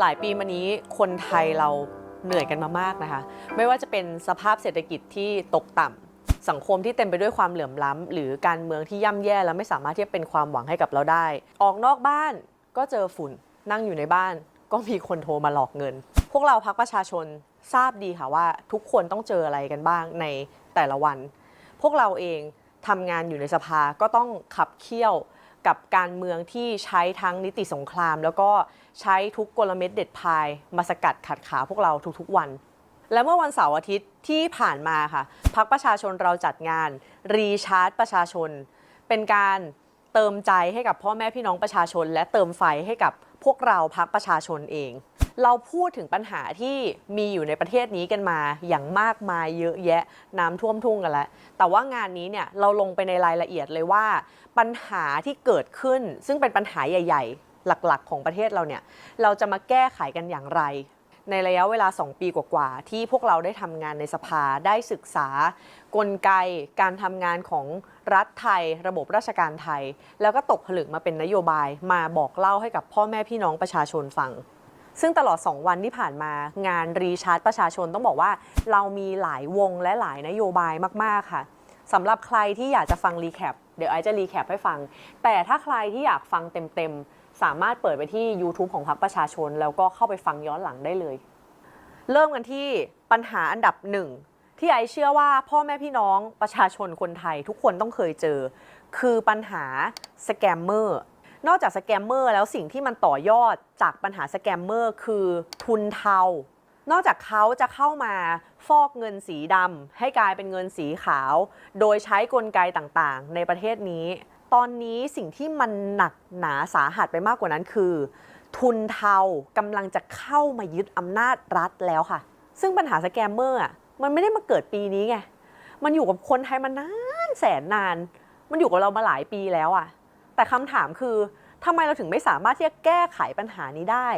หลายปีมานี้คนไทยเราเหนื่อยกันมามากนะคะ ไม่ว่าจะเป็นสภาพเศรษฐกิจที่ตกต่ำสังคมที่เต็มไปด้วยความเหลื่อมล้ำ หรือการเมืองที่ย่ำแย่และไม่สามารถที่จะเป็นความหวังให้กับเราได้ ออกนอกบ้านก็เจอฝุ่นนั่งอยู่ในบ้าน ก็มีคนโทรมาหลอกเงิน พวกเราพักประชาชนทราบดีค่ะว่าทุกคนต้องเจออะไรกันบ้างในแต่ละวัน พวกเราเองทำงานอยู่ในสภาก็ต้องขับเคี่ยว กับการเมืองที่ใช้ทั้งนิติสงคราม แล้วก็ใช้ทุกกลเม็ดเด็ดพาย มาสกัดขัดขาพวกเราทุกๆวัน และเมื่อวันเสาร์อาทิตย์ที่ผ่านมาค่ะพักประชาชนเราจัดงาน รีชาร์จประชาชน เป็นการเติมใจให้กับพ่อแม่พี่น้องประชาชน และเติมไฟให้กับ พวกเราพักประชาชนเอง เราพูดถึงปัญหาที่มีอยู่ในประเทศนี้กันมาอย่างมากมายเยอะแยะน้ำท่วมทุ่งกันแล้ว แต่ว่างานนี้เนี่ยเราลงไปในรายละเอียดเลยว่า ปัญหาที่เกิดขึ้นซึ่งเป็นปัญหาใหญ่ ๆ หลักๆ ของประเทศเราเนี่ยเราจะมาแก้ไขกันอย่างไร ในระยะเวลา 2 ปีกว่าๆ ที่พวกเราได้ทำงานในสภาได้ศึกษากลไกการทำงานของรัฐไทย ระบบราชการไทย แล้วก็ตกผลึกมาเป็นนโยบายมาบอกเล่าให้กับพ่อแม่พี่น้องประชาชนฟัง ซึ่งตลอด 2 วันที่ผ่านมางานรีชาร์จประชาชนต้องบอกว่า เรามีหลายวงและหลายนโยบายมาก ๆ ค่ะสำหรับใครที่อยากจะฟังรีแคปเดี๋ยวไอจะรีแคปให้ฟัง แต่ถ้าใครที่อยากฟังเต็มๆ สามารถเปิดไปที่ YouTube ของพรรคประชาชน แล้วก็เข้าไปฟังย้อนหลังได้เลย เริ่มกันที่ปัญหาอันดับหนึ่งที่ไอเชื่อว่าพ่อแม่พี่น้องประชาชนคนไทยทุกคนต้องเคยเจอ คือปัญหาสแกมเมอร์นอกจากสแกมเมอร์แล้วสิ่งที่มันต่อยอดจากปัญหาสแกมเมอร์คือทุนเทา นอกจากเขาจะเข้ามาฟอกเงินสีดำให้กลายเป็นเงินสีขาว โดยใช้กลไกต่างๆ ในประเทศนี้ ตอนนี้สิ่งที่มันหนักหนาสาหัสไปมากกว่านั้นคือ ทุนเทากำลังจะเข้ามายึดอำนาจรัฐแล้วค่ะ ซึ่งปัญหาสแกมเมอร์อะมันไม่ได้มาเกิดปีนี้ไงมันอยู่กับคนไทยมานานแสนนาน มันอยู่กับเรามาหลายปีแล้วอะ แต่คำถามคือทำไมเราถึงไม่สามารถที่จะแก้ไขปัญหานี้ได้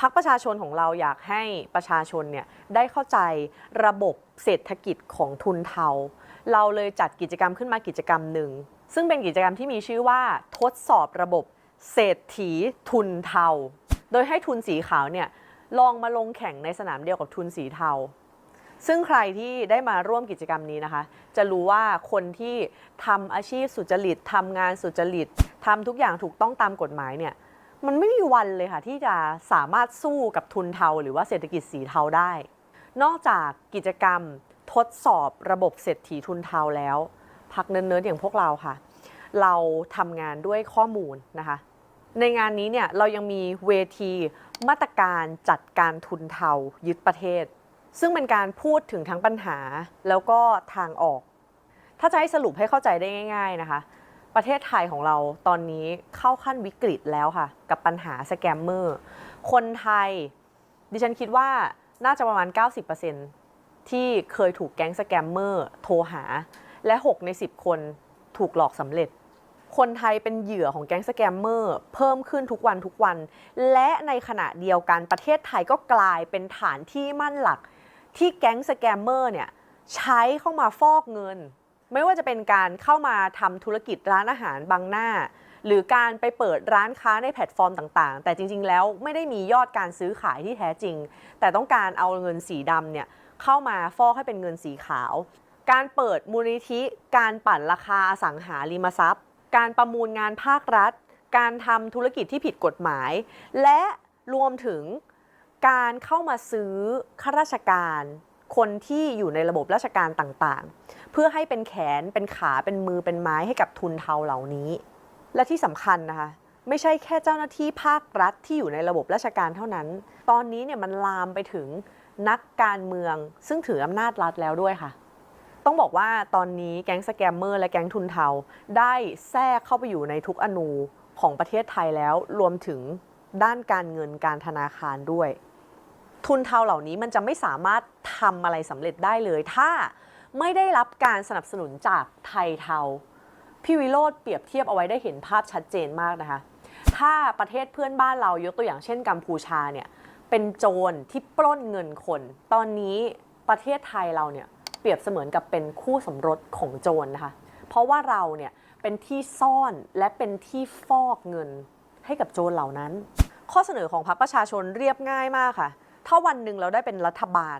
พักประชาชนของเราอยากให้ประชาชนเนี่ยได้เข้าใจระบบเศรษฐกิจของทุนเทา เราเลยจัดกิจกรรมขึ้นมากิจกรรมหนึ่ง ซึ่งเป็นกิจกรรมที่มีชื่อว่าทดสอบระบบเศรษฐีทุนเทา โดยให้ทุนสีขาวเนี่ยลองมาลงแข่งในสนามเดียวกับทุนสีเทา ซึ่งใครที่ได้มาร่วมกิจกรรมนี้นะคะ จะรู้ว่าคนที่ทำอาชีพสุจริตทำงานสุจริตทำทุกอย่างถูกต้องตามกฎหมายเนี่ยมันไม่มีวันเลยค่ะที่จะสามารถสู้กับทุนเทา หรือว่าเศรษฐกิจสีเทาได้ นอกจากกิจกรรมทดสอบระบบเศรษฐีทุนเทาแล้ว พักเนิร์ดๆอย่างพวกเราค่ะ เราทำงานด้วยข้อมูลนะคะ ในงานนี้เนี่ยเรายังมีเวทีมาตรการจัดการทุนเทายึดประเทศ ซึ่งเป็นการพูดถึงทั้งปัญหาแล้วก็ทางออก ถ้าจะให้สรุปให้เข้าใจได้ง่าย ๆนะคะ ประเทศไทยของเราตอนนี้เข้าขั้นวิกฤตแล้วค่ะ กับปัญหาสแกมเมอร์คนไทย ดิฉันคิดว่าน่าจะประมาณ 90%ที่เคยถูกแก๊งสแกมเมอร์โทรหา และ 6 ใน 10 คนถูกหลอกสำเร็จ คนไทยเป็นเหยื่อของแก๊งสแกมเมอร์เพิ่มขึ้นทุกวันทุกวัน และในขณะเดียวกันประเทศไทยก็กลายเป็นฐานที่มั่นหลัก ที่แก๊งสแกมเมอร์เนี่ยใช้เข้ามาฟอกเงิน ไม่ว่าจะเป็นการเข้ามาทำธุรกิจร้านอาหารบางหน้า หรือการไปเปิดร้านค้าในแพลตฟอร์มต่างๆ แต่จริง ๆ แล้วไม่ได้มียอดการซื้อขายที่แท้จริง แต่ต้องการเอาเงินสีดำเนี่ยเข้ามาฟอกให้เป็นเงินสีขาว การเปิดมูลนิธิ การปั่นราคาอสังหาริมทรัพย์ การประมูลงานภาครัฐ การทำธุรกิจที่ผิดกฎหมาย และรวมถึงการเข้ามาซื้อข้าราชการคนที่อยู่ในระบบราชการต่างๆ เพื่อให้เป็นแขนเป็นขาเป็นมือเป็นไม้ให้กับทุนเทาเหล่านี้ และที่สำคัญนะคะไม่ใช่แค่เจ้าหน้าที่ภาครัฐที่อยู่ในระบบราชการเท่านั้น ตอนนี้เนี่ยมันลามไปถึงนักการเมืองซึ่งถืออำนาจรัฐแล้วด้วยค่ะ ต้องบอกว่าตอนนี้แก๊งสแกมเมอร์และแก๊งทุนเทา ได้แทรกเข้าไปอยู่ในทุกอนูของประเทศไทยแล้วรวมถึงด้านการเงินการธนาคารด้วย ทุนเทาเหล่านี้มันจะไม่สามารถทำอะไรสำเร็จได้เลย ถ้าไม่ได้รับการสนับสนุนจากไทยเทาพี่วิโรธเปรียบเทียบเอาไว้ได้เห็นภาพชัดเจนมากนะคะ ถ้าประเทศเพื่อนบ้านเรายกตัวอย่างเช่นกัมพูชาเนี่ยเป็นโจรที่ปล้นเงินคน ตอนนี้ประเทศไทยเราเนี่ย เปรียบเสมือนกับเป็นคู่สมรสของโจรนะคะ เพราะว่าเราเนี่ยเป็นที่ซ่อนและเป็นที่ฟอกเงินให้กับโจรเหล่านั้น ข้อเสนอของพรรคประชาชนเรียบง่ายมากค่ะ ถ้าวันหนึ่งเราได้เป็นรัฐบาล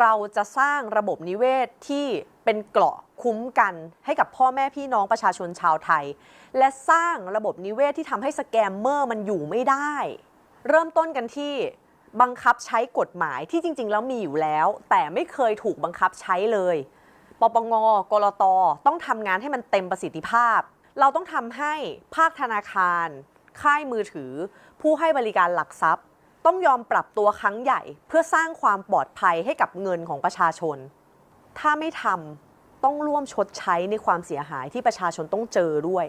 เราจะสร้างระบบนิเวศที่เป็นเกราะคุ้มกันให้กับพ่อแม่พี่น้องประชาชนชาวไทย และสร้างระบบนิเวศที่ทำให้สแกมเมอร์มันอยู่ไม่ได้ เริ่มต้นกันที่ บังคับใช้กฎหมายที่จริง ๆ แล้วมีอยู่แล้ว แต่ไม่เคยถูกบังคับใช้เลย ปปง กรต ต้องทำงานให้มันเต็มประสิทธิภาพ เราต้องทำให้ภาคธนาคาร ค่ายมือถือ ผู้ให้บริการหลักทรัพย์ ต้องยอมปรับตัวครั้งใหญ่ เพื่อสร้างความปลอดภัยให้กับเงินของประชาชน ถ้าไม่ทำต้องร่วมชดใช้ในความเสียหายที่ประชาชนต้องเจอด้วย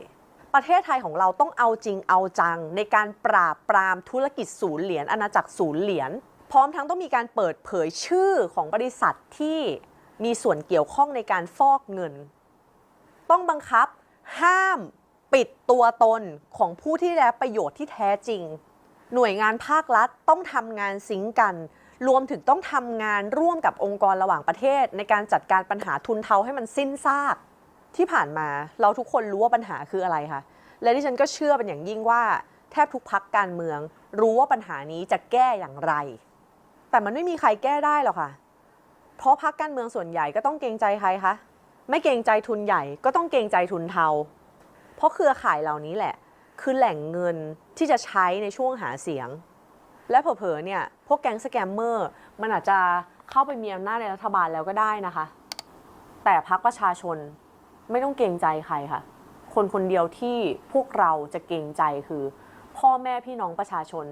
ประเทศไทยของเราต้องเอาจริงเอาจัง ในการปราบปรามธุรกิจศูนย์เหรียญอาณาจักรศูนย์เหรียญพร้อมทั้งต้องมีการเปิดเผยชื่อของบริษัทที่มีส่วนเกี่ยวข้องในการฟอกเงิน ต้องบังคับ ห้ามปิดตัวตนของผู้ที่ได้ประโยชน์ที่แท้จริง หน่วยงานภาครัฐต้องทำงานซิงกัน รวมถึงต้องทำงานร่วมกับองค์กรระหว่างประเทศ ในการจัดการปัญหาทุนเทาให้มันสิ้นซาก ที่ผ่านมาเราทุกคนรู้ว่าปัญหาคืออะไรคะและที่ฉันก็เชื่อเป็นอย่างยิ่งว่าแทบทุกพักการเมือง รู้ว่าปัญหานี้จะแก้อย่างไร แต่มันไม่มีใครแก้ได้หรอกค่ะ เพราะพักการเมืองส่วนใหญ่ก็ต้องเกรงใจใครคะไม่เกรงใจทุนใหญ่ก็ต้องเกรงใจทุนเทา เพราะเครือข่ายเหล่านี้แหละ คือแหล่งเงินที่จะใช้ในช่วงหาเสียง และเผลอๆเนี่ยพวกแก๊งสแกมเมอร์มันอาจจะเข้าไปมีอำนาจในรัฐบาลแล้วก็ได้นะคะ แต่พักประชาชน ไม่ต้องเกรงใจใครค่ะ คนคนเดียวที่พวกเราจะเกรงใจคือ พ่อแม่พี่น้องประชาชน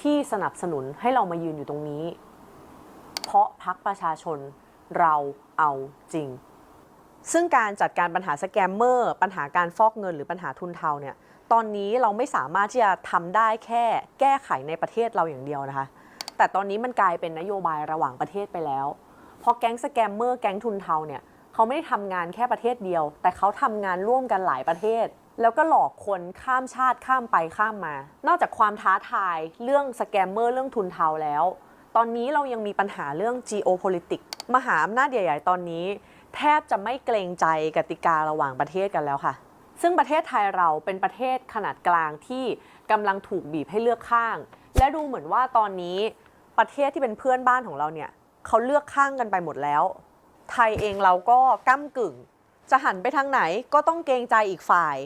ที่สนับสนุนให้เรามายืนอยู่ตรงนี้ เพราะพักประชาชนเราเอาจริง ซึ่งการจัดการปัญหาสแกมเมอร์ ปัญหาการฟอกเงินหรือปัญหาทุนเทาเนี่ยตอนนี้เราไม่สามารถที่จะทำได้แค่แก้ไขในประเทศเราอย่างเดียวนะคะ แต่ตอนนี้มันกลายเป็นนโยบายระหว่างประเทศไปแล้วเพราะแก๊งสแกมเมอร์แก๊งทุนเทาเนี่ย เขาไม่ได้ทำงานแค่ประเทศเดียว แต่เขาทำงานร่วมกันหลายประเทศ แล้วก็หลอกคนข้ามชาติข้ามไปข้ามมา นอกจากความท้าทายเรื่องสแกมเมอร์เรื่องทุนเทาแล้ว ตอนนี้เรายังมีปัญหาเรื่อง geopolitics มหาอำนาจใหญ่ ๆ ตอนนี้ แทบจะไม่เกรงใจกติการะหว่างประเทศกันแล้วค่ะ ซึ่งประเทศไทยเราเป็นประเทศขนาดกลางที่กำลังถูกบีบให้เลือกข้าง และดูเหมือนว่าตอนนี้ประเทศที่เป็นเพื่อนบ้านของเราเนี่ยเขาเลือกข้างกันไปหมดแล้ว ไทยเองเราก็ก้ากึ่ง จะหันไปทางไหนก็ต้องเกรงใจอีกฝ่าย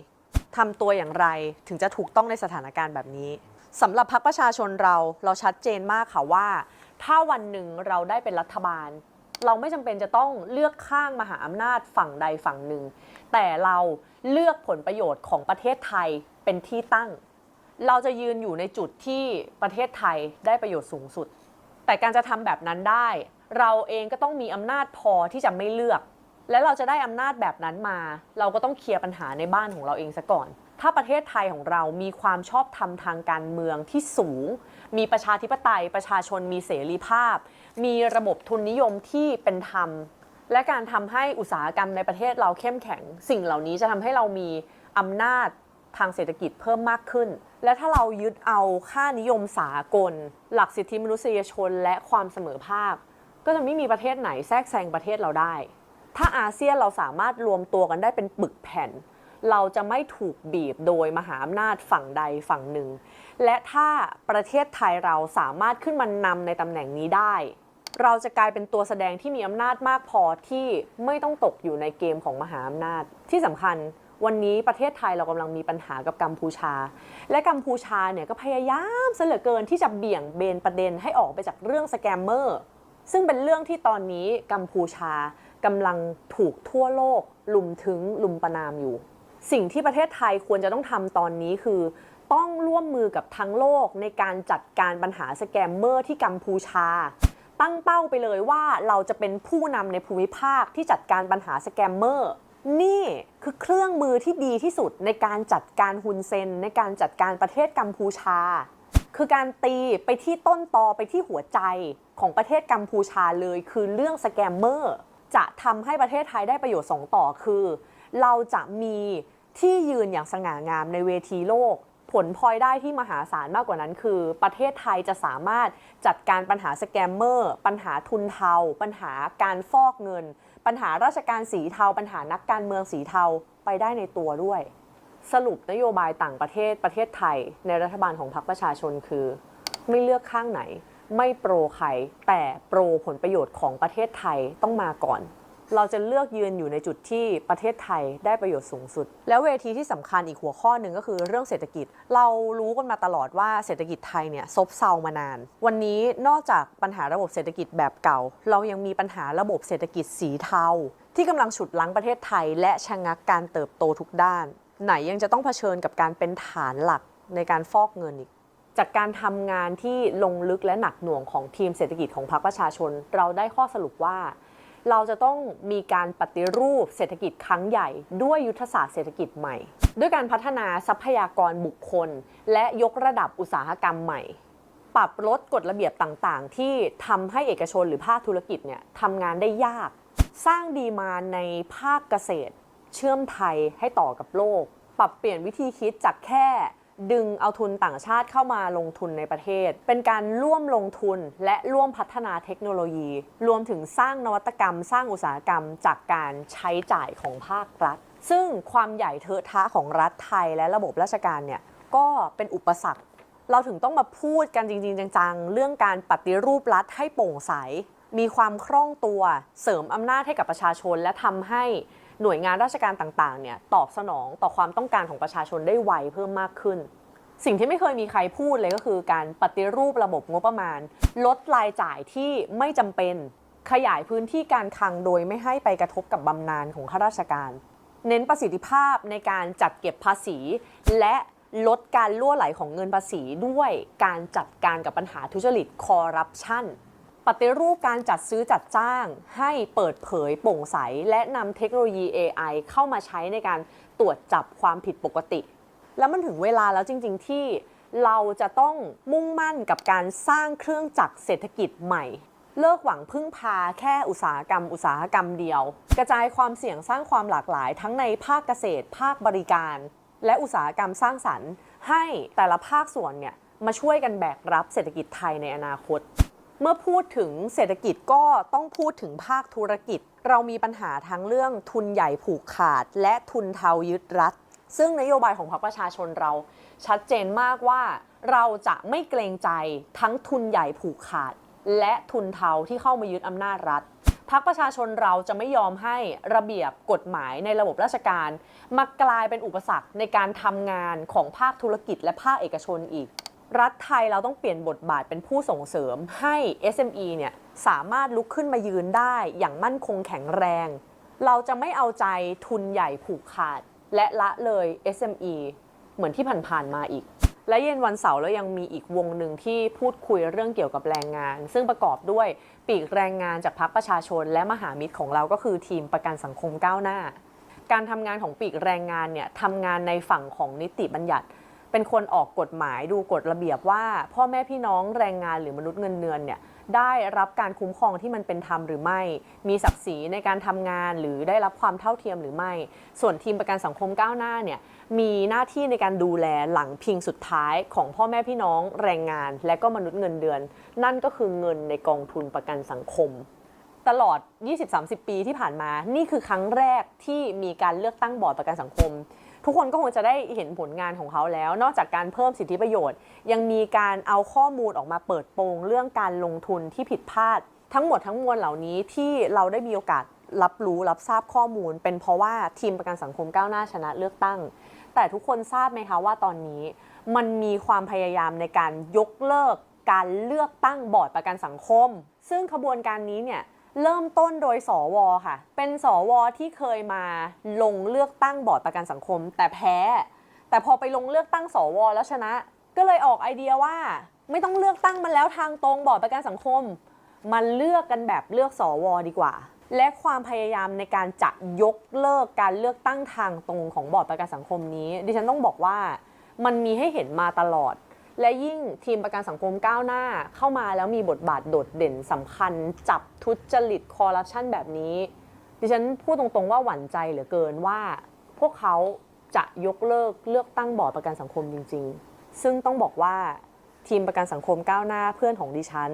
ทำตัวอย่างไรถึงจะถูกต้องในสถานการณ์แบบนี้สำหรับพรรคประชาชนเราเราชัดเจนมากค่ะว่า ถ้าวันหนึ่งเราได้เป็นรัฐบาล เราไม่จำเป็นจะต้องเลือกข้างมหาอำนาจฝั่งใดฝั่งหนึ่ง แต่เราเลือกผลประโยชน์ของประเทศไทยเป็นที่ตั้ง เราจะยืนอยู่ในจุดที่ประเทศไทยได้ประโยชน์สูงสุด แต่การจะทำแบบนั้นได้ เราเองก็ต้องมีอำนาจพอที่จะไม่เลือก และเราจะได้อำนาจแบบนั้นมา เราก็ต้องเคลียร์ปัญหาในบ้านของเราเองซะก่อน ถ้าประเทศไทยของเรามีความชอบธรรมทางการเมืองที่สูง มีประชาธิปไตย ประชาชนมีเสรีภาพ มีระบบทุนนิยมที่เป็นธรรม และการทำให้อุตสาหกรรมในประเทศเราเข้มแข็ง สิ่งเหล่านี้จะทำให้เรามีอำนาจทางเศรษฐกิจเพิ่มมากขึ้น และถ้าเรายึดเอาค่านิยมสากล หลักสิทธิมนุษยชน และความเสมอภาค ก็จะไม่มีประเทศไหนแทรกแซงประเทศเราได้ ถ้าอาเซียนเราสามารถรวมตัวกันได้เป็นปึกแผ่น เราจะไม่ถูกบีบโดยมหาอำนาจฝั่งใดฝั่งหนึ่ง และถ้าประเทศไทยเราสามารถขึ้นมานำในตำแหน่งนี้ได้ เราจะกลายเป็นตัวแสดงที่มีอำนาจมากพอที่ไม่ต้องตกอยู่ในเกมของมหาอำนาจ ที่สำคัญวันนี้ประเทศไทยเรากำลังมีปัญหากับกัมพูชา และกัมพูชาเนี่ยก็พยายามเหลือเกินที่จะเบี่ยงเบนประเด็นให้ออกไปจากเรื่องสแกมเมอร์ ซึ่งเป็นเรื่องที่ตอนนี้กัมพูชากำลังถูกทั่วโลก ลุมถึงลุมประนามอยู่ สิ่งที่ประเทศไทยควรจะต้องทำตอนนี้คือ ต้องร่วมมือกับทั้งโลกในการจัดการปัญหาสแกมเมอร์ที่กัมพูชา ตั้งเป้าไปเลยว่าเราจะเป็นผู้นำในภูมิภาคที่จัดการปัญหาสแกมเมอร์นี่คือเครื่องมือที่ดีที่สุดในการจัดการฮุนเซนในการจัดการประเทศกัมพูชา คือการตีไปที่ต้นตอไปที่หัวใจของประเทศกัมพูชาเลย คือเรื่องสแกมเมอร์จะทำให้ประเทศไทยได้ประโยชน์สองต่อคือ เราจะมีที่ยืนอย่างสง่างามในเวทีโลก ผลพลอยได้ที่มหาศาลมากกว่านั้นคือ ประเทศไทยจะสามารถจัดการปัญหาสแกมเมอร์ ปัญหาทุนเทา ปัญหาการฟอกเงิน ปัญหาราชการสีเทา ปัญหานักการเมืองสีเทาไปได้ในตัวด้วย สรุปนโยบายต่างประเทศประเทศไทย ในรัฐบาลของพรรคประชาชนคือ ไม่เลือกข้างไหน ไม่โปรใครแต่โปรผลประโยชน์ของประเทศไทยต้องมาก่อน เราจะเลือกยืนอยู่ในจุดที่ประเทศไทยได้ประโยชน์สูงสุด แล้วเวทีที่สำคัญอีกหัวข้อหนึ่งก็คือเรื่องเศรษฐกิจ เรารู้กันมาตลอดว่าเศรษฐกิจไทยเนี่ยซบเซามานาน วันนี้นอกจากปัญหาระบบเศรษฐกิจแบบเก่า เรายังมีปัญหาระบบเศรษฐกิจสีเทาที่กำลังฉุดลั้งประเทศไทย และชะงักการเติบโตทุกด้าน ไหนยังจะต้องเผชิญกับการเป็นฐานหลักในการฟอกเงินอีก จากการทำงานที่ลงลึกและหนักหน่วงของทีมเศรษฐกิจของพรรคประชาชน เราได้ข้อสรุปว่า เราจะต้องมีการปฏิรูปเศรษฐกิจครั้งใหญ่ ด้วยยุทธศาสตร์เศรษฐกิจใหม่ ด้วยการพัฒนาทรัพยากรบุคคล และยกระดับอุตสาหกรรมใหม่ ปรับลดกฎระเบียบต่างๆ ที่ทำให้เอกชนหรือภาคธุรกิจเนี่ยทำงานได้ยาก สร้างดีมาในภาคเกษตร เชื่อมไทยให้ต่อกับโลก ปรับเปลี่ยนวิธีคิดจากแค่ดึงเอาทุนต่างชาติเข้ามาลงทุนในประเทศ เป็นการร่วมลงทุนและร่วมพัฒนาเทคโนโลยี รวมถึงสร้างนวัตกรรม สร้างอุตสาหกรรม จากการใช้จ่ายของภาครัฐ ซึ่งความใหญ่เทอะทะของรัฐไทยและระบบราชการเนี่ยก็เป็นอุปสรรค เราถึงต้องมาพูดกันจริง ๆ จังๆ เรื่องการปฏิรูปรัฐให้โปร่งใส มีความคล่องตัว เสริมอำนาจให้กับประชาชนและทำให้ หน่วยงานราชการต่างๆ เนี่ยตอบสนองต่อความต้องการของประชาชนได้ไวเพิ่มมากขึ้น สิ่งที่ไม่เคยมีใครพูดเลยก็คือการปฏิรูประบบงบประมาณ ลดรายจ่ายที่ไม่จำเป็นขยายพื้นที่การคลังโดยไม่ให้ไปกระทบกับบำนาญของข้าราชการ เน้นประสิทธิภาพในการจัดเก็บภาษี และลดการล่วไหลของเงินภาษีด้วยการจัดการกับปัญหาทุจริตคอร์รัปชัน ปฏิรูปการจัดซื้อจัดจ้างให้เปิดเผยโปร่งใส และนำเทคโนโลยี AI เข้ามาใช้ในการตรวจจับความผิดปกติ แล้วมันถึงเวลาแล้วจริง ๆ ที่เราจะต้องมุ่งมั่นกับการสร้างเครื่องจักรเศรษฐกิจใหม่ เลิกหวังพึ่งพาแค่อุตสาหกรรม อุตสาหกรรมเดียว กระจายความเสี่ยงสร้างความหลากหลาย ทั้งในภาคเกษตร ภาคบริการ และอุตสาหกรรมสร้างสรรค์ ให้แต่ละภาคส่วนเนี่ยมาช่วยกันแบกรับเศรษฐกิจไทยในอนาคต เมื่อพูดถึงเศรษฐกิจก็ต้องพูดถึงภาคธุรกิจ เรามีปัญหาทั้งเรื่องทุนใหญ่ผูกขาด และทุนเทายึดรัฐ ซึ่งนโยบายของพรรคประชาชนเรา ชัดเจนมากว่าเราจะไม่เกรงใจทั้งทุนใหญ่ผูกขาด และทุนเทาที่เข้ามายึดอำนาจรัฐพรรคประชาชนเราจะไม่ยอมให้ระเบียบกฎหมายในระบบราชการ มากลายเป็นอุปสรรคในการทำงานของภาคธุรกิจและภาคเอกชนอีก รัฐไทยเราต้องเปลี่ยนบทบาทเป็นผู้ส่งเสริมให้ SME เนี่ยสามารถลุกขึ้นมายืนได้อย่างมั่นคงแข็งแรง เราจะไม่เอาใจทุนใหญ่ผูกขาด และละเลย SME เหมือนที่ผ่านๆมาอีก และเย็นวันเสาร์แล้วยังมีอีกวงหนึ่งที่พูดคุยเรื่องเกี่ยวกับแรงงาน ซึ่งประกอบด้วยปีกแรงงานจากพรรคประชาชน และมหามิตรของเราก็คือทีมประกันสังคมก้าวหน้า การทำงานของปีกแรงงานเนี่ยทำงานในฝั่งของนิติบัญญัติ เป็นคนออกกฎหมายดูกฎระเบียบว่า พ่อแม่พี่น้องแรงงานหรือมนุษย์เงินเดือนเนี่ยได้รับการคุ้มครองที่มันเป็นธรรมหรือไม่ มีศักดิ์ศรีในการทำงานหรือได้รับความเท่าเทียมหรือไม่ ส่วนทีมประกันสังคมก้าวหน้าเนี่ยมีหน้าที่ในการดูแลหลังพิงสุดท้ายของพ่อแม่พี่น้องแรงงาน และก็มนุษย์เงินเดือน นั่นก็คือเงินในกองทุนประกันสังคม ตลอด 20-30 ปีที่ผ่านมา นี่คือครั้งแรกที่มีการเลือกตั้งบอร์ดประกันสังคม ทุกคนก็คงจะได้เห็นผลงานของเขาแล้ว นอกจากการเพิ่มสิทธิประโยชน์ ยังมีการเอาข้อมูลออกมาเปิดโปงเรื่องการลงทุนที่ผิดพลาด ทั้งหมดทั้งมวลเหล่านี้ที่เราได้มีโอกาสรับรู้รับทราบข้อมูล เป็นเพราะว่าทีมประกันสังคมก้าวหน้าชนะเลือกตั้ง แต่ทุกคนทราบไหมคะว่าตอนนี้ มันมีความพยายามในการยกเลิกการเลือกตั้งบอร์ดประกันสังคม ซึ่งขบวนการนี้เนี่ย เริ่มต้นโดยสวค่ะ เป็นสวที่เคยมาลงเลือกตั้งบอร์ดประกันสังคม แต่แพ้ แต่พอไปลงเลือกตั้งสวแล้วชนะ ก็เลยออกไอเดียว่า ไม่ต้องเลือกตั้งมันแล้วทางตรงบอร์ดประกันสังคม มันเลือกกันแบบเลือกสวดีกว่า และความพยายามในการจะยกเลิกการเลือกตั้งทางตรงของบอร์ดประกันสังคมนี้ ดิฉันต้องบอกว่ามันมีให้เห็นมาตลอด และยิ่งทีมประกันสังคมก้าวหน้าเข้ามาแล้วมีบทบาทโดดเด่นสำคัญ จับทุจริตคอร์รัปชันแบบนี้ ดิฉันพูดตรงๆว่าหวั่นใจเหลือเกินว่า พวกเขาจะยกเลิกเลือกตั้งบอร์ดประกันสังคมจริง ๆ ซึ่งต้องบอกว่าทีมประกันสังคมก้าวหน้าเพื่อนของดิฉัน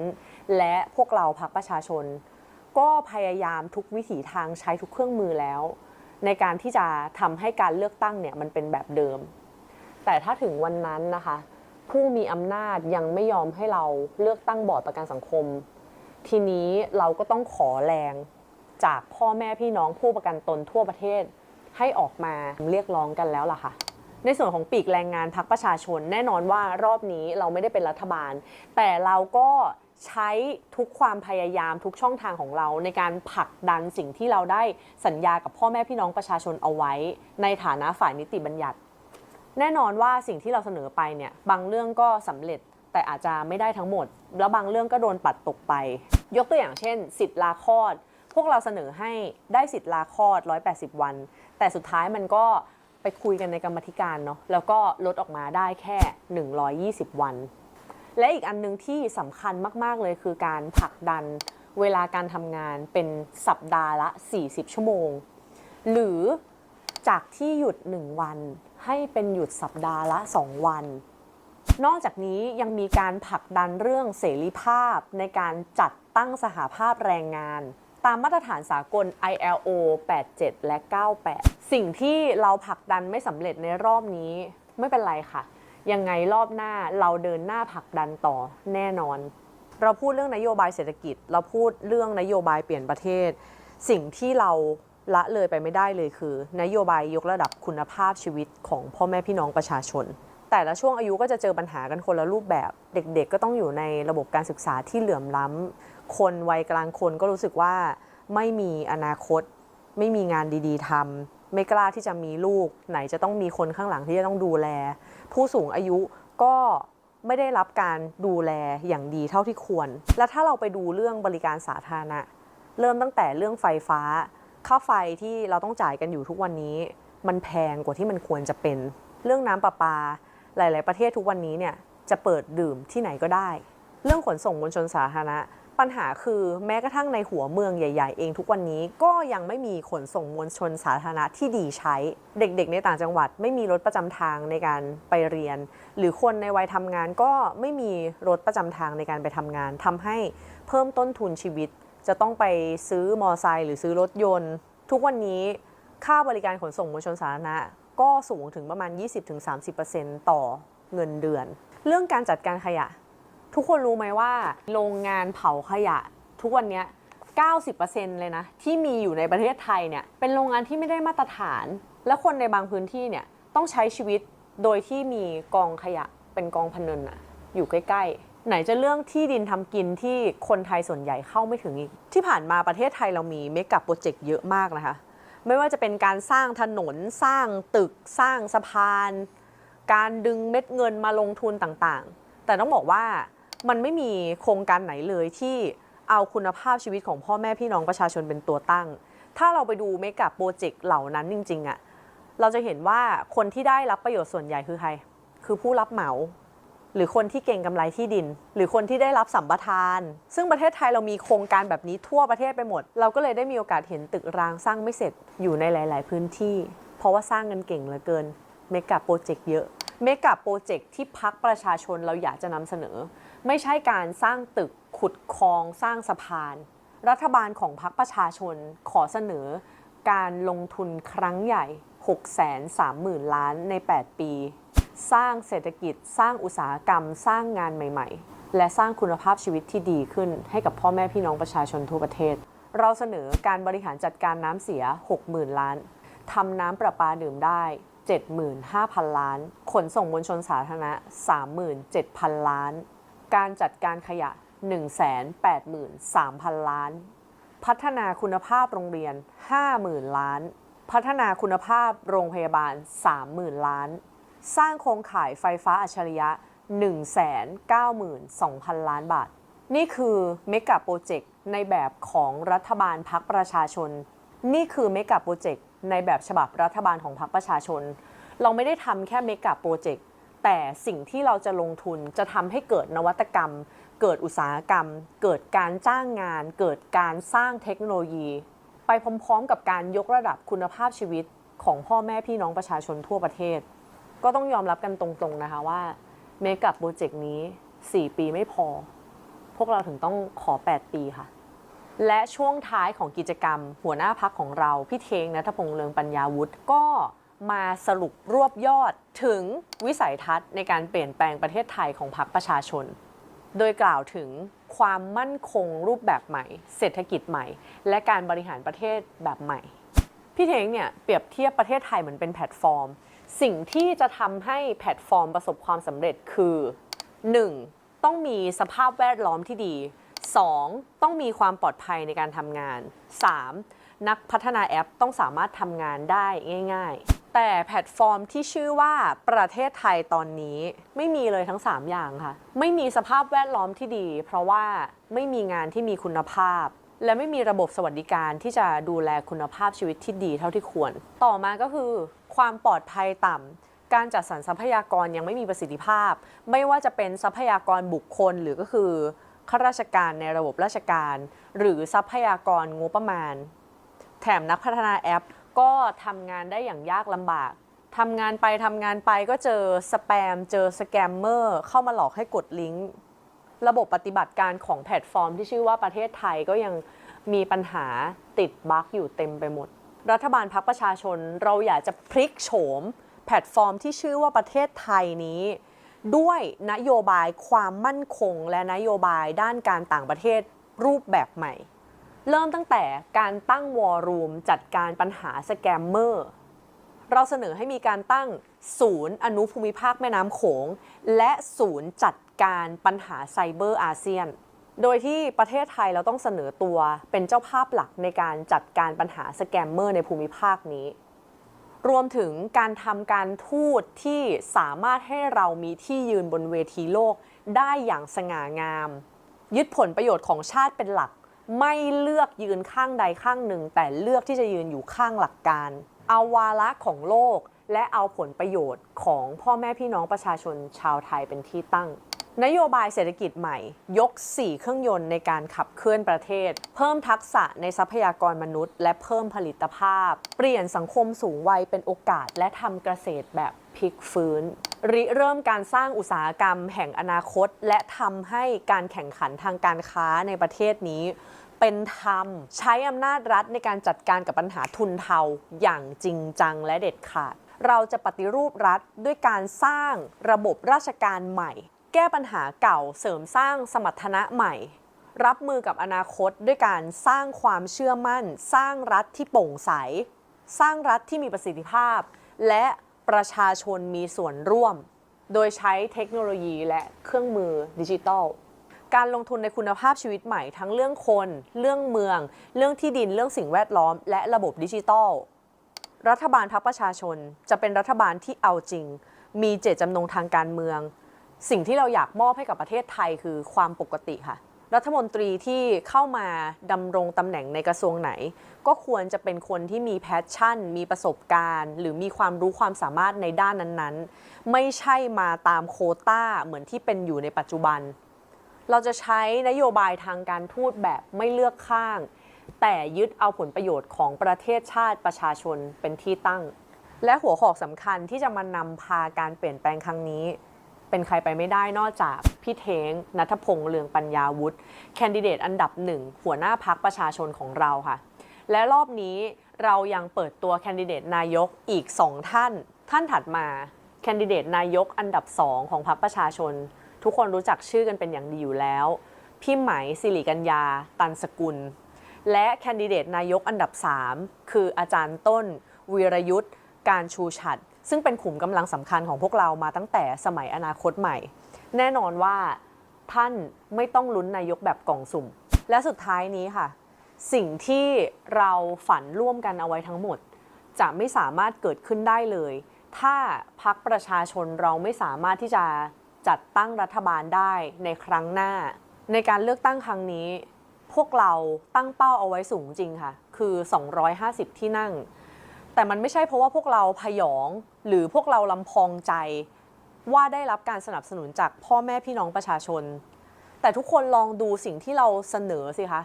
และพวกเราพักประชาชน ก็พยายามทุกวิถีทางใช้ทุกเครื่องมือแล้ว ในการที่จะทำให้การเลือกตั้งเนี่ยมันเป็นแบบเดิม แต่ถ้าถึงวันนั้นนะคะ ผู้มีอำนาจยังไม่ยอมให้เราเลือกตั้งบอร์ดประกันสังคม ทีนี้เราก็ต้องขอแรงจากพ่อแม่พี่น้องผู้ประกันตนทั่วประเทศให้ออกมาเรียกร้องกันแล้วล่ะค่ะ ในส่วนของปีกแรงงานพักประชาชนแน่นอนว่ารอบนี้เราไม่ได้เป็นรัฐบาล แต่เราก็ใช้ทุกความพยายามทุกช่องทางของเราในการผลักดันสิ่งที่เราได้สัญญากับพ่อแม่พี่น้องประชาชนเอาไว้ ในฐานะฝ่ายนิติบัญญัติ แน่นอนว่าสิ่งที่เราเสนอไปเนี่ยบางเรื่องก็สำเร็จแต่อาจจะไม่ได้ทั้งหมด แล้วบางเรื่องก็โดนปัดตกไป ยกตัวอย่างเช่น สิทธิ์ลาคลอด พวกเราเสนอให้ได้สิทธิ์ลาคลอด 180 วัน แต่สุดท้ายมันก็ไปคุยกันในกรรมธิการเนาะแล้วก็ลดออกมาได้แค่ 120 วัน และอีกอันหนึงที่สำคัญมาก ๆ เลยคือการผลักดันเวลาการทำงานเป็นสัปดาห์ละ 40 ชั่วโมง หรือจากที่หยุด 1 วัน ให้เป็นหยุดสัปดาห์ละ 2 วัน นอกจากนี้ยังมีการผลักดันเรื่องเสรีภาพในการจัดตั้งสหภาพแรงงาน ตามมาตรฐานสากล ILO 87 และ 98 สิ่งที่เราผลักดันไม่สำเร็จในรอบนี้ไม่เป็นไรค่ะ ยังไงรอบหน้าเราเดินหน้าผลักดันต่อแน่นอน เราพูดเรื่องนโยบายเศรษฐกิจ เราพูดเรื่องนโยบายเปลี่ยนประเทศ สิ่งที่เรา ละเลยไปไม่ได้เลยคือ นโยบายยกระดับคุณภาพชีวิตของพ่อแม่พี่น้องประชาชน แต่ละช่วงอายุก็จะเจอปัญหากันคนละรูปแบบ เด็กๆ ก็ต้องอยู่ในระบบการศึกษาที่เหลื่อมล้ำคนวัยกลางคนก็รู้สึกว่าไม่มีอนาคต ไม่มีงานดีๆทำไม่กล้าที่จะมีลูก ไหนจะต้องมีคนข้างหลังที่จะต้องดูแล ผู้สูงอายุก็ไม่ได้รับการดูแลอย่างดีเท่าที่ควร และถ้าเราไปดูเรื่องบริการสาธารณะ เริ่มตั้งแต่เรื่องไฟฟ้า ค่าไฟที่เราต้องจ่ายกันอยู่ทุกวันนี้ มันแพงกว่าที่มันควรจะเป็น เรื่องน้ำประปา หลาย ๆ ประเทศทุกวันนี้เนี่ยจะเปิดดื่มที่ไหนก็ได้ เรื่องขนส่งมวลชนสาธารณะ ปัญหาคือแม้กระทั่งในหัวเมืองใหญ่ ๆ เองทุกวันนี้ก็ยังไม่มีขนส่งมวลชนสาธารณะที่ดีใช้ เด็ก ๆ ในต่างจังหวัด ไม่มีรถประจำทางในการไปเรียน หรือคนในวัยทำงานก็ไม่มีรถประจำทางในการไปทำงานทำให้เพิ่มต้นทุนชีวิต จะต้องไปซื้อมอไซค์หรือซื้อรถยนต์ ทุกวันนี้ค่าบริการขนส่งมวลชนสาธารณะ ก็สูงถึงประมาณ 20-30%ต่อเงินเดือน เรื่องการจัดการขยะ ทุกคนรู้ไหมว่า โรงงานเผาขยะ ทุกวันนี้ 90%เลยนะ ที่มีอยู่ในประเทศไทยเนี่ยเป็นโรงงานที่ไม่ได้มาตรฐาน และคนในบางพื้นที่เนี่ยต้องใช้ชีวิตโดยที่มีกองขยะเป็นกองพนันอะอยู่ใกล้ ๆ ไหนจะเรื่องที่ดินทำกินที่คนไทยส่วนใหญ่เข้าไม่ถึงอีก ที่ผ่านมาประเทศไทยเรามีเมกะโปรเจกต์เยอะมากนะคะ ไม่ว่าจะเป็นการสร้างถนนสร้างตึกสร้างสะพาน การดึงเม็ดเงินมาลงทุนต่างๆ แต่ต้องบอกว่ามันไม่มีโครงการไหนเลยที่เอาคุณภาพชีวิตของพ่อแม่พี่น้องประชาชนเป็นตัวตั้ง ถ้าเราไปดูเมกะโปรเจกต์เหล่านั้นจริงๆอะเราจะเห็นว่าคนที่ได้รับประโยชน์ส่วนใหญ่คือใคร คือผู้รับเหมา หรือคนที่เก่งกำไรที่ดิน หรือคนที่ได้รับสัมปทาน ซึ่งประเทศไทยเรามีโครงการแบบนี้ทั่วประเทศไปหมด เราก็เลยได้มีโอกาสเห็นตึกรางสร้างไม่เสร็จอยู่ในหลาย ๆ พื้นที่ เพราะว่าสร้างเงินเก่งเหลือเกินเมกะโปรเจกต์เยอะเมกะโปรเจกต์ที่พักประชาชนเราอยากจะนำเสนอ ไม่ใช่การสร้างตึกขุดคลองสร้างสะพาน รัฐบาลของพรรคประชาชนขอเสนอ การลงทุนครั้งใหญ่ 630,000 ล้านใน 8 ปี สร้างเศรษฐกิจ สร้างอุตสาหกรรม สร้างงานใหม่ ๆ และสร้างคุณภาพชีวิตที่ดีขึ้น ให้กับพ่อแม่พี่น้องประชาชนทั่วประเทศ เราเสนอการบริหารจัดการน้ำเสีย 60,000 ล้านทำน้ำประปาดื่มได้ 75,000 ล้าน ขนส่งมวลชนสาธารณะ 37,000 ล้าน การจัดการขยะ 183,000 ล้าน พัฒนาคุณภาพโรงเรียน 50,000 ล้าน พัฒนาคุณภาพโรงพยาบาล 30,000 ล้าน สร้างโครงข่ายไฟฟ้าอัจฉริยะ 192,000 ล้านบาท นี่คือเมกะโปรเจกต์ในแบบของรัฐบาลพักประชาชน นี่คือเมกะโปรเจกต์ในแบบฉบับรัฐบาลของพรรคประชาชน เราไม่ได้ทำแค่เมกะโปรเจกต์แต่สิ่งที่เราจะลงทุนจะทำให้เกิดนวัตกรรม เกิดอุตสาหกรรม เกิดการจ้างงาน เกิดการสร้างเทคโนโลยี ไปพร้อมๆ กับการยกระดับคุณภาพชีวิตของพ่อแม่พี่น้องประชาชนทั่วประเทศ ก็ต้องยอมรับกันตรงๆนะคะว่าเมกะโปรเจกต์นี้ 4 ปีไม่พอ พวกเราถึงต้องขอ 8 ปีค่ะ และช่วงท้ายของกิจกรรม หัวหน้าพักของเรา พี่เทงนัทพงษ์เลืองปัญญาวุฒิก็มาสรุปรวบยอดถึงวิสัยทัศน์ในการเปลี่ยนแปลงประเทศไทยของพรรคประชาชน โดยกล่าวถึงความมั่นคงรูปแบบใหม่ เศรษฐกิจใหม่ และการบริหารประเทศแบบใหม่ พี่เทงเนี่ยเปรียบเทียบประเทศไทยเหมือนเป็นแพลตฟอร์ม สิ่งที่จะทำให้แพลตฟอร์มประสบความสำเร็จคือ 1. ต้องมีสภาพแวดล้อมที่ดี 2. ต้องมีความปลอดภัยในการทำงาน 3. นักพัฒนาแอปต้องสามารถทำงานได้ง่าย ๆ แต่แพลตฟอร์มที่ชื่อว่าประเทศไทยตอนนี้ไม่มีเลยทั้ง 3 อย่างค่ะ ไม่มีสภาพแวดล้อมที่ดี เพราะว่าไม่มีงานที่มีคุณภาพ และไม่มีระบบสวัสดิการที่จะดูแลคุณภาพชีวิตที่ดีเท่าที่ควร ต่อมาก็คือ ความปลอดภัยต่ำการจัดสรรทรัพยากรยังไม่มีประสิทธิภาพ ไม่ว่าจะเป็นทรัพยากรบุคคลหรือก็คือข้าราชการในระบบราชการ หรือทรัพยากรงบประมาณ แถมนักพัฒนาแอปก็ทำงานได้อย่างยากลำบากทำงานไปทำงานไปก็เจอสแปม เจอสแกมเมอร์เข้ามาหลอกให้กดลิงก์ระบบปฏิบัติการของแพลตฟอร์มที่ชื่อว่าประเทศไทยก็ยังมีปัญหาติดบั๊กอยู่เต็มไปหมด รัฐบาลพักประชาชน เราอยากจะพลิกโฉม แพลตฟอร์มที่ชื่อว่าประเทศไทยนี้ ด้วยนโยบายความมั่นคง และนโยบายด้านการต่างประเทศรูปแบบใหม่ เริ่มตั้งแต่การตั้งวอลลุ่มจัดการปัญหาสแกมเมอร์เราเสนอให้มีการตั้งศูนย์อนุภูมิภาคแม่น้ำโขง และศูนย์จัดการปัญหาไซเบอร์อาเซียน โดยที่ประเทศไทยเราต้องเสนอตัวเป็นเจ้าภาพหลักในการจัดการปัญหาสแกมเมอร์ในภูมิภาคนี้ รวมถึงการทำการทูตที่สามารถให้เรามีที่ยืนบนเวทีโลกได้อย่างสง่างาม ยึดผลประโยชน์ของชาติเป็นหลัก ไม่เลือกยืนข้างใดข้างหนึ่ง แต่เลือกที่จะยืนอยู่ข้างหลักการ เอาวาระของโลกและเอาผลประโยชน์ของพ่อแม่พี่น้องประชาชนชาวไทยเป็นที่ตั้ง นโยบายเศรษฐกิจใหม่ ยก 4 เครื่องยนต์ในการขับเคลื่อนประเทศ เพิ่มทักษะในทรัพยากรมนุษย์ และเพิ่มผลิตภาพ เปลี่ยนสังคมสูงวัยเป็นโอกาส และทำเกษตรแบบพลิกฟื้น ริเริ่มการสร้างอุตสาหกรรมแห่งอนาคต และทำให้การแข่งขันทางการค้าในประเทศนี้ เป็นธรรม ใช้อำนาจรัฐในการจัดการกับปัญหาทุนเทาอย่างจริงจังและเด็ดขาดเราจะปฏิรูปรัฐด้วยการสร้างระบบราชการใหม่ แก้ปัญหาเก่าเสริมสร้างสมรรถนะใหม่ รับมือกับอนาคตด้วยการสร้างความเชื่อมั่น สร้างรัฐที่โปร่งใส สร้างรัฐที่มีประสิทธิภาพ และประชาชนมีส่วนร่วม โดยใช้เทคโนโลยีและเครื่องมือดิจิทัลการลงทุนในคุณภาพชีวิตใหม่ทั้งเรื่องคน เรื่องเมือง เรื่องที่ดิน เรื่องสิ่งแวดล้อม และระบบดิจิทัล รัฐบาลพักประชาชนจะเป็นรัฐบาลที่เอาจริง มีเจตจำนงทางการเมือง สิ่งที่เราอยากมอบให้กับประเทศไทยคือความปกติค่ะ รัฐมนตรีที่เข้ามาดำรงตำแหน่งในกระทรวงไหน ก็ควรจะเป็นคนที่มีแพชชั่น มีประสบการณ์ หรือมีความรู้ความสามารถในด้านนั้นๆ ไม่ใช่มาตามโคต้าเหมือนที่เป็นอยู่ในปัจจุบัน เราจะใช้นโยบายทางการทูตแบบไม่เลือกข้าง แต่ยึดเอาผลประโยชน์ของประเทศชาติประชาชนเป็นที่ตั้ง และหัวหอกสำคัญที่จะมานำพาการเปลี่ยนแปลงครั้งนี้ เป็นใครไปไม่ได้นอกจากพี่เทงนัทพงษ์เลืองปัญญาวุฒิแคนดิเดตอันดับหนึ่งหัวหน้าพักประชาชนของเราค่ะ และรอบนี้เรายังเปิดตัวแคนดิเดตนายกอีก 2 ท่าน ท่านถัดมาแคนดิเดตนายกอันดับ 2 ของพรรคประชาชน ทุกคนรู้จักชื่อกันเป็นอย่างดีอยู่แล้ว พี่ไหมสิริกัญญา ตันสกุล และแคนดิเดตนายกอันดับ 3 คืออาจารย์ต้น วีรยุทธ์ การชูฉัด ซึ่งเป็นขุมกำลังสำคัญของพวกเรามาตั้งแต่สมัยอนาคตใหม่ แน่นอนว่าท่านไม่ต้องลุ้นนายกแบบกล่องสุ่ม และสุดท้ายนี้ค่ะ สิ่งที่เราฝันร่วมกันเอาไว้ทั้งหมด จะไม่สามารถเกิดขึ้นได้เลย ถ้าพักประชาชนเราไม่สามารถที่จะจัดตั้งรัฐบาลได้ในครั้งหน้า ในการเลือกตั้งครั้งนี้ พวกเราตั้งเป้าเอาไว้สูงจริงค่ะ คือ 250 ที่นั่ง แต่มันไม่ใช่เพราะว่าพวกเราพยอง หรือพวกเราลำพองใจ ว่าได้รับการสนับสนุนจากพ่อแม่พี่น้องประชาชน แต่ทุกคนลองดูสิ่งที่เราเสนอสิคะ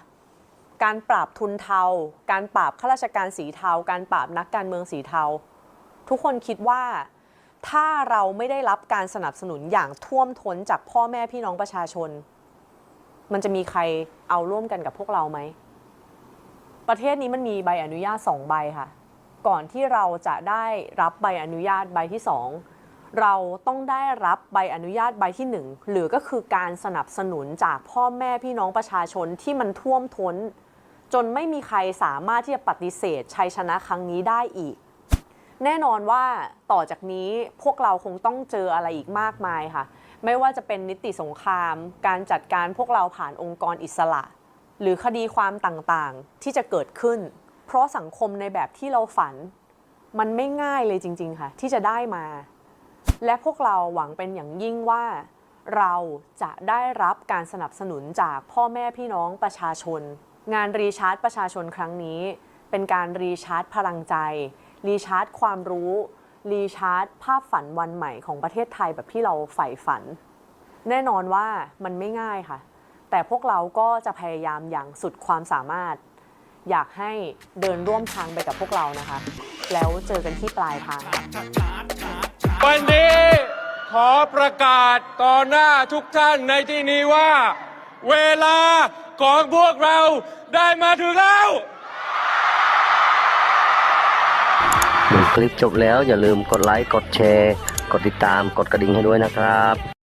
การปราบทุนเทา การปราบข้าราชการสีเทา การปราบนักการเมืองสีเทา ทุกคนคิดว่าถ้าเราไม่ได้รับการสนับสนุนอย่างท่วมท้นจากพ่อแม่พี่น้องประชาชน มันจะมีใครเอาร่วมกันกับพวกเราไหม ประเทศนี้มันมีใบอนุญาต2ใบค่ะ ก่อนที่เราจะได้รับใบอนุญาตใบที่ 2 เราต้องได้รับใบอนุญาตใบที่ 1 หรือก็คือการสนับสนุนจากพ่อแม่พี่น้องประชาชนที่มันท่วมท้น จนไม่มีใครสามารถที่จะปฏิเสธชัยชนะครั้งนี้ได้อีก แน่นอนว่าต่อจากนี้พวกเราคงต้องเจออะไรอีกมากมายค่ะ ไม่ว่าจะเป็นนิติสงคราม การจัดการพวกเราผ่านองค์กรอิสระ หรือคดีความต่างๆที่จะเกิดขึ้น เพราะสังคมในแบบที่เราฝัน มันไม่ง่ายเลยจริง ๆ ค่ะ ที่จะได้มา และพวกเราหวังเป็นอย่างยิ่งว่า เราจะได้รับการสนับสนุนจากพ่อแม่พี่น้องประชาชน งานรีชาร์จประชาชนครั้งนี้ เป็นการรีชาร์จพลังใจ รีชาร์จความรู้รีชาร์จภาพฝันวันใหม่ของประเทศไทยแบบที่เราใฝ่ฝัน แน่นอนว่ามันไม่ง่ายค่ะ แต่พวกเราก็จะพยายามอย่างสุดความสามารถ อยากให้เดินร่วมทางไปกับพวกเรานะคะ แล้วเจอกันที่ปลายทางค่ะวันนี้ขอประกาศต่อหน้าทุกท่านในที่นี้ว่า เวลาของพวกเราได้มาถึงแล้ว ดูคลิปจบแล้วอย่าลืมกดไลค์ กดแชร์ กดติดตาม กดกระดิ่งให้ด้วยนะครับ